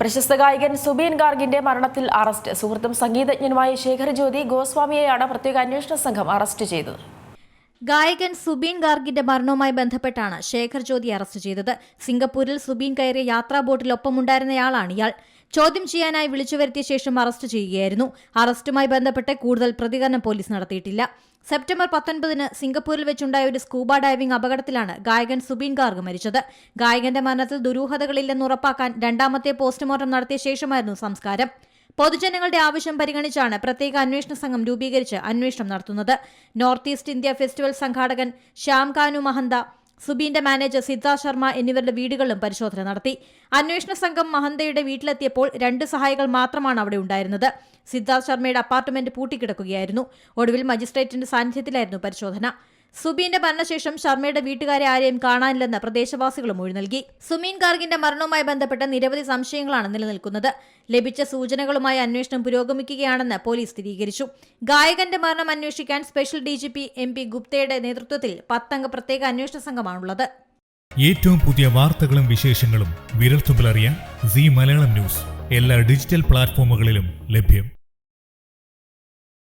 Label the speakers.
Speaker 1: പ്രശസ്ത ഗായകൻ സുബീൻ ഗാർഗിന്റെ മരണത്തിൽ അറസ്റ്റ്. സുഹൃത്തും സംഗീതജ്ഞനുമായ ശേഖർ ജ്യോതി ഗോസ്വാമിയെയാണ് പ്രത്യേക അന്വേഷണ സംഘം അറസ്റ്റ് ചെയ്തത്.
Speaker 2: ഗായകൻ സുബീൻ ഗാർഗിന്റെ മരണവുമായി ബന്ധപ്പെട്ടാണ് ശേഖർ ജ്യോതി അറസ്റ്റ് ചെയ്തത്. സിംഗപ്പൂരിൽ സുബീൻ കയറിയ യാത്രാ ബോട്ടിൽ ഒപ്പമുണ്ടായിരുന്നയാളാണ് ഇയാൾ. ചോദ്യം ചെയ്യാനായി വിളിച്ചു വരുത്തിയ ശേഷം അറസ്റ്റ് ചെയ്യുകയായിരുന്നു. അറസ്റ്റുമായി ബന്ധപ്പെട്ട് കൂടുതൽ പ്രതികരണം പോലീസ് നടത്തിയിട്ടില്ല. സെപ്റ്റംബർ പത്തൊൻപതിന് സിംഗപ്പൂരിൽ വെച്ചുണ്ടായ ഒരു സ്കൂബ ഡൈവിംഗ് അപകടത്തിലാണ് ഗായകൻ സുബീൻ ഗാർഗ് മരിച്ചത്. ഗായകന്റെ മരണത്തിൽ ദുരൂഹതകളില്ലെന്ന് ഉറപ്പാക്കാൻ രണ്ടാമത്തെ പോസ്റ്റ്മോർട്ടം നടത്തിയ ശേഷമായിരുന്നു സംസ്കാരം. പൊതുജനങ്ങളുടെ ആവശ്യം പരിഗണിച്ചാണ് പ്രത്യേക അന്വേഷണ സംഘം രൂപീകരിച്ച് അന്വേഷണം നടത്തുന്നത്. നോർത്ത് ഈസ്റ്റ് ഇന്ത്യ ഫെസ്റ്റിവൽ സംഘാടകൻ ശ്യാം കാനു മഹന്ത സുബീന്റെ മാനേജർ സിദ്ധാ ശർമ്മ എന്നിവരുടെ വീടുകളിലും പരിശോധന നടത്തി. അന്വേഷണ സംഘം മഹന്തയുടെ വീട്ടിലെത്തിയപ്പോൾ രണ്ട് സഹായികൾ മാത്രമാണ് അവിടെ ഉണ്ടായിരുന്നത്. സിദ്ധാർത്ഥ് ശർമ്മയുടെ അപ്പാർട്ട്മെന്റ് പൂട്ടിക്കിടക്കുകയായിരുന്നു. ഒടുവിൽ മജിസ്ട്രേറ്റിന്റെ സാന്നിധ്യത്തിലായിരുന്നു പരിശോധന. സുബീന്റെ മരണശേഷം ശർമ്മയുടെ വീട്ടുകാരെ ആരെയും കാണാനില്ലെന്ന് പ്രദേശവാസികളും മൊഴി നൽകി. സുമീൻ ഗാർഗിന്റെ മരണവുമായി ബന്ധപ്പെട്ട നിരവധി സംശയങ്ങളാണ് നിലനിൽക്കുന്നത്. ലഭിച്ച സൂചനകളുമായി അന്വേഷണം പുരോഗമിക്കുകയാണെന്ന് പോലീസ് സ്ഥിരീകരിച്ചു. ഗായകന്റെ മരണം അന്വേഷിക്കാൻ special D G P M P ഗുപ്തയുടെ നേതൃത്വത്തിൽ പത്തംഗ പ്രത്യേക അന്വേഷണ സംഘമാണുള്ളത്.
Speaker 3: ഏറ്റവും പുതിയ വാർത്തകളും വിശേഷങ്ങളും വിരൽത്തുമ്പിലറിയാൻ സി മലയാളം ന്യൂസ്. എല്ലാ ഡിജിറ്റൽ പ്ലാറ്റ്ഫോമുകളിലും ലഭ്യം.